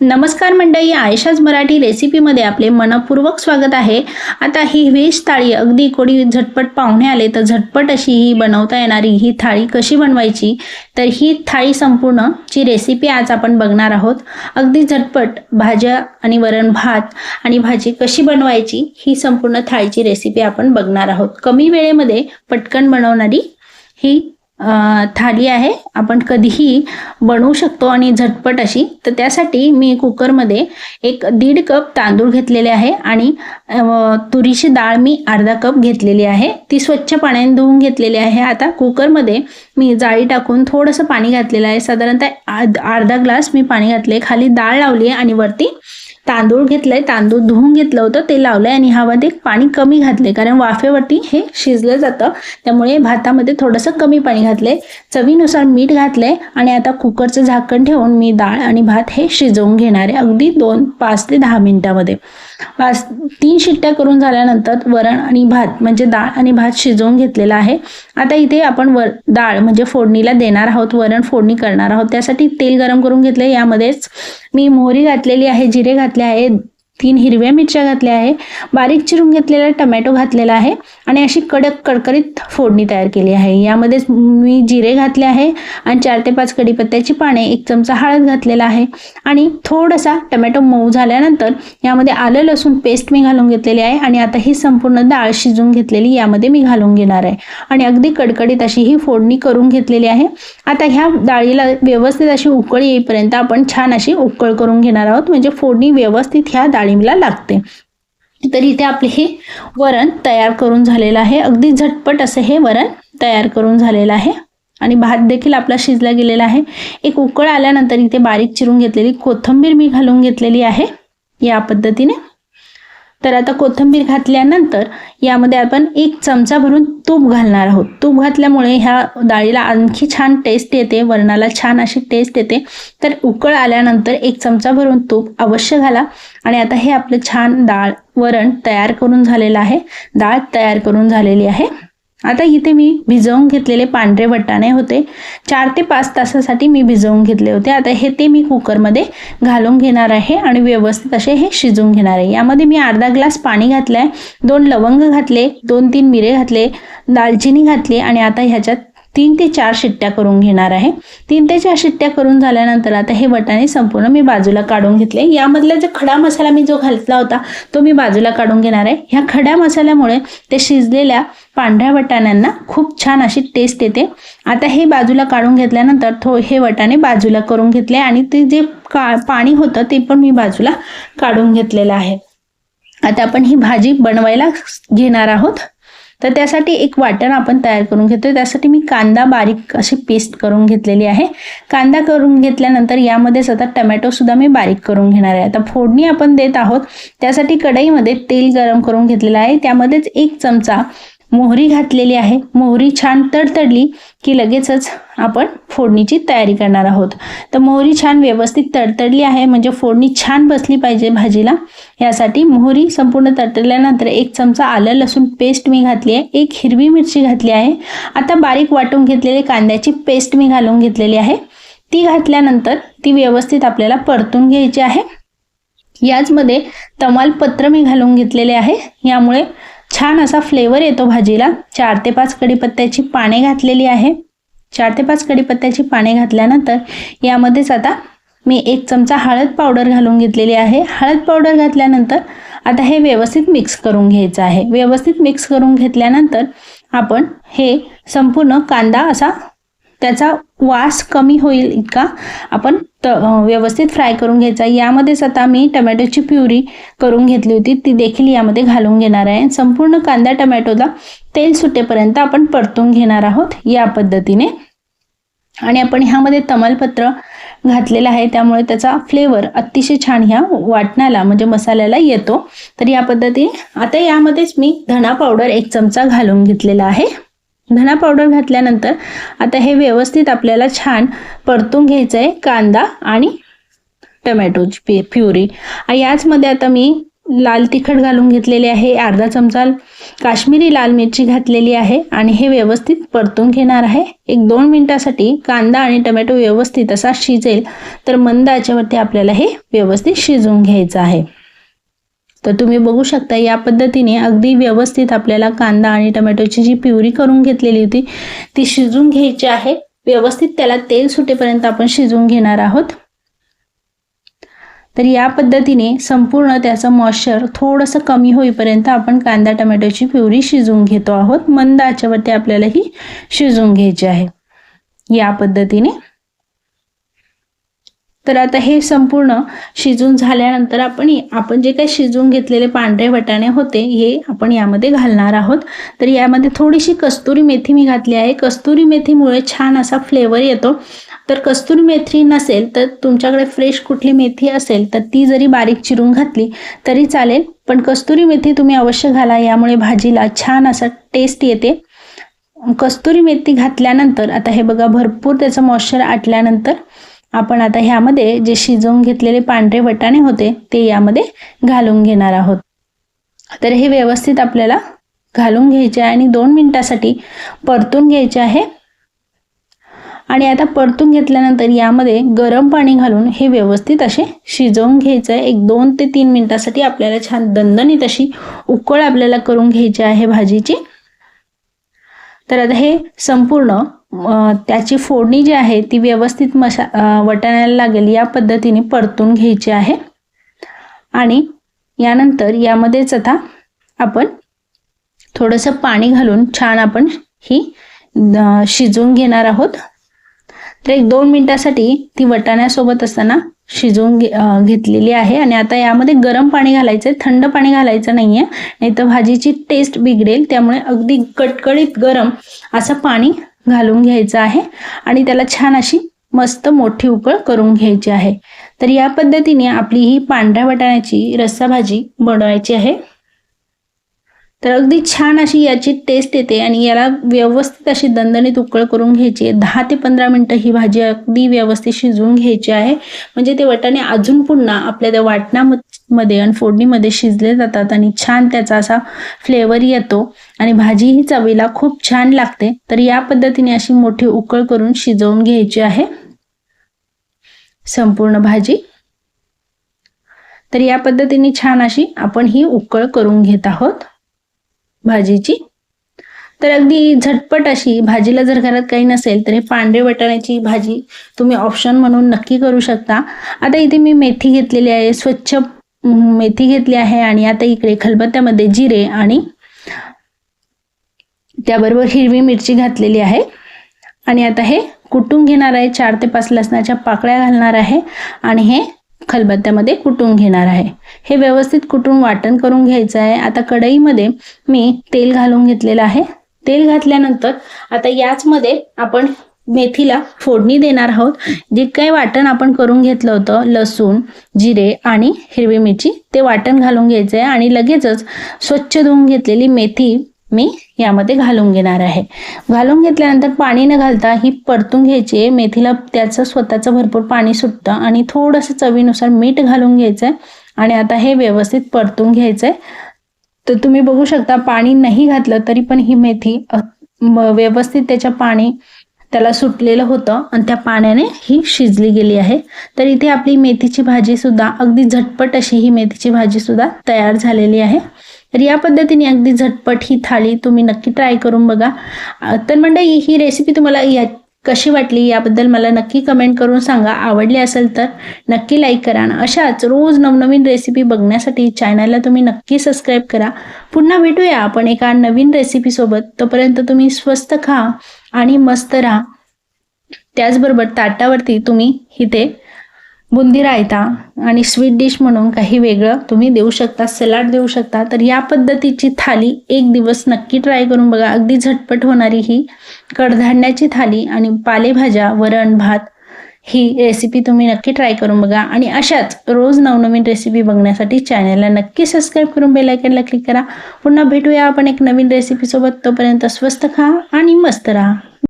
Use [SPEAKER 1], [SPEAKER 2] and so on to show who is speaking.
[SPEAKER 1] नमस्कार मंडळी आयशाज मराठी रेसिपीमध्ये आपले मनपूर्वक स्वागत आहे. आता ही व्हेज थाळी अगदी कोणी झटपट पाहुणे आले तर झटपट अशी ही बनवता येणारी ही थाळी कशी बनवायची? तर ही थाळी संपूर्ण ची रेसिपी आज आपण बघणार आहोत. अगदी झटपट भाज्या आणि वरण भात आणि भाजी कशी बनवायची ही संपूर्ण थाळीची रेसिपी आपण बघणार आहोत. कमी वेळेमध्ये पटकन बनवणारी ही थाली आहे. आपण कधीही बनवू शकतो आणि झटपट अशी. तर त्यासाठी मी कुकरमध्ये एक दीड कप तांदूळ घेतलेले आहे आणि तुरीची डाळ मी अर्धा कप घेतलेली आहे. ती स्वच्छ पाण्याने धुवून घेतलेली आहे. आता कुकरमध्ये मी जाळी टाकून थोडंसं पाणी घातलेलं आहे. साधारणतः अर्धा ग्लास मी पाणी घातले खाली डाळ लावली आहे आणि वरती तांदूळ घेतलाय तांदूळ धुवून घेतलं होतं ते लावलंय आणि ह्यामध्ये पाणी कमी घातले कारण वाफेवरती हे शिजलं जातं. त्यामुळे भातामध्ये थोडंसं कमी पाणी घातलंय. चवीनुसार मीठ घातलंय आणि आता कुकरचं झाकण ठेवून मी डाळ आणि भात हे शिजवून घेणार आहे अगदी दोन पाच ते दहा मिनिटामध्ये. पाच तीन शिट्ट्या करून झाल्यानंतर वरण आणि भात म्हणजे डाळ आणि भात शिजवून घेतलेला आहे. आता इथे आपण वर डाळ म्हणजे फोडणीला देणार आहोत वरण फोडणी करणार आहोत. त्यासाठी तेल गरम करून घेतलंय. यामध्येच मी मोहरी घातलेली आहे जिरे घातले आहे तीन हिरव्या मिरच्या घातल्या आहे. बारीक चिरून घेतलेला टमॅटो घातलेला आहे. आणि अशी कडक कडकडीत फोडणी तयार केली आहे. यामध्येच मी जिरे घातले आहे आणि चार ते पाच कडीपत्त्याची पाने एक चमचा हळद घातलेला आहे आणि थोडासा टमॅटो मऊ झाल्यानंतर यामध्ये आलं लसूण पेस्ट मी घालून घेतलेली आहे आणि आता ही संपूर्ण डाळ शिजून घेतलेली यामध्ये मी घालून घेणार आहे. आणि अगदी कडकडीत अशी ही फोडणी करून घेतलेली आहे. आता ह्या डाळीला व्यवस्थित अशी उकळी येईपर्यंत आपण छान अशी उकळ करून घेणार आहोत. म्हणजे फोडणी व्यवस्थित ह्या डाळीला लागते. तर इथे आपले हे वरण तयार करून झालेलं आहे. अगदी झटपट असं हे वरण तयार करून झालेलं आहे. आणि भात देखील आपला शिजला गेलेला आहे. एक उकळ आल्यानंतर इथे बारीक चिरून घेतलेली कोथिंबीर मी घालून घेतलेली आहे या पद्धतीने. तर आता कोथिंबीर घातल्यानंतर यामध्ये आपण एक चमचा भरून तूप घालणार आहोत. तूप घातल्यामुळे ह्या डाळीला आणखी छान टेस्ट येते वरणाला छान अशी टेस्ट येते. तर उकळ आल्यानंतर एक चमचा भरून तूप अवश्य घाला. आणि आता हे आपलं छान डाळ वरण तयार करून झालेलं आहे डाळ तयार करून झालेली आहे. आता इथे मी भिजवून घेतलेले पांढरे वटाणे होते. चार ते पाच तासासाठी मी भिजवून घेतले होते. आता हे ते मी कुकरमध्ये घालून घेणार आहे आणि व्यवस्थित असे हे शिजवून घेणार आहे. यामध्ये मी अर्धा ग्लास पाणी घातलं आहे दोन लवंग घातले दोन तीन मिरे घातले दालचिनी घातली आणि आता ह्याच्यात तीन ते चार शिट्ट्या करून घेणार आहे. तीन ते चार शिट्ट्या करून झाल्यानंतर आता हे वटाणे संपूर्ण मी बाजूला काढून घेतले. यामधला जो खडा मसाला मी जो घातला होता तो मी बाजूला काढून घेणार आहे. ह्या खड्या मसाल्यामुळे ते शिजलेल्या पांढऱ्या वटाण्यांना खूप छान अशी टेस्ट येते. आता हे बाजूला काढून घेतल्यानंतर थो हे वटाणे बाजूला करून घेतले आणि ते जे का पाणी होतं ते पण मी बाजूला काढून घेतलेलं आहे. आता आपण ही भाजी बनवायला घेणार आहोत. तर त्यासाठी एक वाटण आपण तयार करून घेतो त्यासाठी मी कांदा बारीक अशी पेस्ट करून घेतलेली आहे. कांदा करून घेतल्यानंतर यामध्येच आता टमॅटोसुद्धा मी बारीक करून घेणार आहे. आता फोडणी आपण देत आहोत. त्यासाठी कढईमध्ये तेल गरम करून घेतलेलं आहे. त्यामध्येच एक चमचा मोहरी घातलेली आहे. मोहरी छान तडतडली की लगेचच आपण फोडणीची तयारी करणार आहोत. तर मोहरी छान व्यवस्थित तडतडली आहे. म्हणजे फोडणी छान बसली पाहिजे भाजीला. यासाठी मोहरी संपूर्ण तडतडल्यानंतर एक चमचा आलं लसूण पेस्ट मी घातली आहे. एक हिरवी मिरची घातली आहे. आता बारीक वाटून घेतलेली कांद्याची पेस्ट मी घालून घेतलेली आहे. ती घातल्यानंतर ती व्यवस्थित आपल्याला परतून घ्यायची आहे. याचमध्ये तमालपत्र मी घालून घेतलेले आहे. यामुळे छान असा फ्लेवर येतो भाजीला. चार ते पाच कढीपत्त्याची पाने घातलेली आहे. चार ते पाच कढीपत्त्याची पाने घातल्यानंतर यामध्येच आता मी एक चमचा हळद पावडर घालून घेतलेली आहे. हळद पावडर घातल्यानंतर आता हे व्यवस्थित मिक्स करून घ्यायचं आहे. व्यवस्थित मिक्स करून घेतल्यानंतर आपण हे संपूर्ण कांदा असा त्याचा वास कमी होईल इतका आपण त व्यवस्थित फ्राय करून घ्यायचा. यामध्येच आता मी टमॅटोची प्युरी करून घेतली होती. ती देखील यामध्ये घालून घेणार आहे. संपूर्ण कांदा टमॅटोला तेल सुटेपर्यंत आपण परतून घेणार आहोत या पद्धतीने. आणि आपण ह्यामध्ये तमालपत्र घातलेलं आहे. त्यामुळे त्याचा फ्लेवर अतिशय छान ह्या वाटण्याला म्हणजे मसाल्याला येतो. तर या पद्धतीने आता यामध्येच मी धना पावडर एक चमचा घालून घेतलेला आहे. धना पावडर घातल्यानंतर आता हे व्यवस्थित आपल्याला छान परतून घ्यायचं आहे कांदा आणि टमॅटोची पे प्युरी. याचमध्ये आता मी लाल तिखट घालून घेतलेले आहे अर्धा चमचा काश्मीरी लाल मिरची घातलेली आहे आणि हे व्यवस्थित परतून घेणार आहे. एक दोन मिनिटासाठी कांदा आणि टमॅटो व्यवस्थित असा शिजेल तर मंद आचेवरती आपल्याला हे व्यवस्थित शिजवून घ्यायचं आहे. तर तुम्ही बघू शकता या पद्धतीने अगदी व्यवस्थित आपल्याला कांदा आणि टमॅटोची जी प्युरी करून घेतलेली होती ती शिजून घ्यायची आहे. व्यवस्थित त्याला तेल सुटेपर्यंत आपण शिजवून घेणार आहोत. तर या पद्धतीने संपूर्ण त्याचं मॉइश्चर थोडंसं कमी होईपर्यंत आपण कांदा टमॅटोची प्युरी शिजवून घेतो आहोत. मंद आचेवरती आपल्याला ही शिजवून घ्यायची आहे. या पद्धतीने तर आता हे संपूर्ण शिजून झाल्यानंतर आपण आपण जे काही शिजवून घेतलेले पांढरे वटाणे होते हे आपण यामध्ये घालणार आहोत. तर यामध्ये थोडीशी कस्तुरी मेथी मी घातली आहे. कस्तुरी मेथीमुळे छान असा फ्लेवर येतो. तर कस्तुरी मेथी नसेल तर तुमच्याकडे फ्रेश कुठली मेथी असेल तर ती जरी बारीक चिरून घातली तरी चालेल. पण कस्तुरी मेथी तुम्ही अवश्य घाला. यामुळे भाजीला छान असा टेस्ट येते. कस्तुरी मेथी घातल्यानंतर आता हे बघा भरपूर त्याचं मॉइश्चर आटल्यानंतर आपण आता ह्यामध्ये जे शिजवून घेतलेले पांढरे वटाणे होते ते यामध्ये घालून घेणार आहोत. तर हे व्यवस्थित आपल्याला घालून घ्यायचे आहे आणि दोन मिनिटासाठी परतून घ्यायचे आहे. आणि आता परतून घेतल्यानंतर यामध्ये गरम पाणी घालून हे व्यवस्थित असे शिजवून घ्यायचं आहे. एक दोन ते तीन मिनिटासाठी आपल्याला छान दणदणीत अशी उकळ आपल्याला करून घ्यायची आहे भाजीची. तर आता हे संपूर्ण त्याची फोडणी जी आहे ती व्यवस्थित मशा वटाण्याला लागेल या पद्धतीने परतून घ्यायची आहे. आणि यानंतर यामध्येच आता आपण थोडंसं पाणी घालून छान आपण ही शिजवून घेणार आहोत. तर एक दोन मिनिटासाठी ती वटाण्यासोबत असताना शिजवून घे घेतलेली आहे. आणि आता यामध्ये गरम पाणी घालायचं आहे थंड पाणी घालायचं नाही आहे नाही तर भाजीची टेस्ट बिघडेल त्यामुळे अगदी कटकळीत गरम असं पाणी घालून घ्यायचं आहे आणि त्याला छान अशी मस्त मोठी उकळ करून घ्यायची आहे. तर या पद्धतीने आपली ही पांढऱ्या वाटाण्याची रस्सा भाजी बनवायची आहे. तर अगदी छान अशी याची टेस्ट येते आणि याला व्यवस्थित अशी दणदणीत उकळ करून घ्यायची आहे. दहा ते पंधरा मिनटं ही भाजी अगदी व्यवस्थित शिजवून घ्यायची आहे. म्हणजे ते वाटाणे अजून पुन्हा आपल्या त्या वाटणामध्ये मध्ये आणि फोडणीमध्ये शिजले जातात आणि छान त्याचा असा फ्लेवर येतो. आणि भाजी ही चवीला खूप छान लागते. तर या पद्धतीने अशी मोठी उकळ करून शिजवून घ्यायची आहे. संपूर्ण भाजी. तर या पद्धतीने छान अशी आपण ही उकळ करून घेत आहोत भाजीची. तर अगदी झटपट अशी भाजीला जर घरात काही नसेल तर हे पांढरे वटाण्याची भाजी तुम्ही ऑप्शन म्हणून नक्की करू शकता. आता इथे मी मेथी घेतलेली आहे स्वच्छ मेथी घेतली आहे आणि आता इकडे खलबत्त्यामध्ये जिरे आणि त्याबरोबर हिरवी मिरची घातलेली आहे. आणि आता हे कुटून घेणार आहे. चार ते पाच लसणाच्या पाकळ्या घालणार आहे आणि हे खलबत्त्यामध्ये कुटून घेणार आहे. हे व्यवस्थित कुटून वाटण करून घ्यायचं आहे. आता कढईमध्ये मी तेल घालून घेतलेलं आहे. तेल घातल्यानंतर आता याचमध्ये आपण मेथीला फोडणी देणार आहोत. जे काही वाटण आपण करून घेतलं होतं लसूण जिरे आणि हिरवी मिरची ते वाटण घालून घ्यायचं आहे आणि लगेचच स्वच्छ धुवून घेतलेली मेथी मी यामध्ये घालून घेणार आहे. घालून घेतल्यानंतर पाणी न घालता ही परतून घ्यायची आहे. मेथीला त्याचं स्वतःचं भरपूर पाणी सुटतं आणि थोडंसं चवीनुसार मीठ घालून घ्यायचं आहे आणि आता हे व्यवस्थित परतून घ्यायचं आहे. तर तुम्ही बघू शकता पाणी नाही घातलं तरी पण ही मेथी व्यवस्थित त्याच्या पाणी त्याला सुटलेलं होतं आणि त्या पाण्याने ही शिजली गेली आहे. तर इथे आपली मेथीची भाजी सुद्धा अगदी झटपट अशी ही मेथीची भाजी सुद्धा तयार झालेली आहे. तर या पद्धतीने अगदी झटपट ही थाळी तुम्ही नक्की ट्राय करून बघा. तर मंडळी ही रेसिपी तुम्हाला या कशी वाटली याबद्दल मला नक्की कमेंट करून सांगा. आवडली असेल तर नक्की लाईक करा आणि अशाच रोज नवनवीन रेसिपी बघण्यासाठी चॅनलला तुम्ही नक्की सबस्क्राईब करा. पुन्हा भेटूया आपण एका नवीन रेसिपीसोबत तोपर्यंत तुम्ही स्वस्त खा. आणि मस्त राहा. त्याचबरोबर ताटावरती तुम्ही इथे बुंदी रायता आणि स्वीट डिश म्हणून काही वेगळं तुम्ही देऊ शकता सलाड देऊ शकता. तर या पद्धतीची थाली एक दिवस नक्की ट्राय करून बघा. अगदी झटपट होणारी ही कडधान्याची थाली आणि पालेभाज्या वरण भात ही रेसिपी तुम्ही नक्की ट्राय करून बघा. आणि अशाच रोज नवनवीन रेसिपी बघण्यासाठी चॅनलला नक्की सबस्क्राईब करून बेलायकनला क्लिक करा. पुन्हा भेटूया आपण एक नवीन रेसिपीसोबत तोपर्यंत स्वस्त खा आणि मस्त राहा.